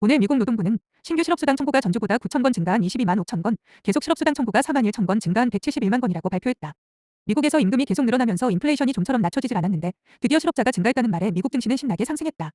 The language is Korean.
오늘 미국 노동부는 신규 실업수당 청구가 전주보다 9천 건 증가한 22만 5천 건, 계속 실업수당 청구가 4만 1천 건 증가한 171만 건이라고 발표했다. 미국에서 임금이 계속 늘어나면서 인플레이션이 좀처럼 낮춰지질 않았는데 드디어 실업자가 증가했다는 말에 미국 증시는 신나게 상승했다.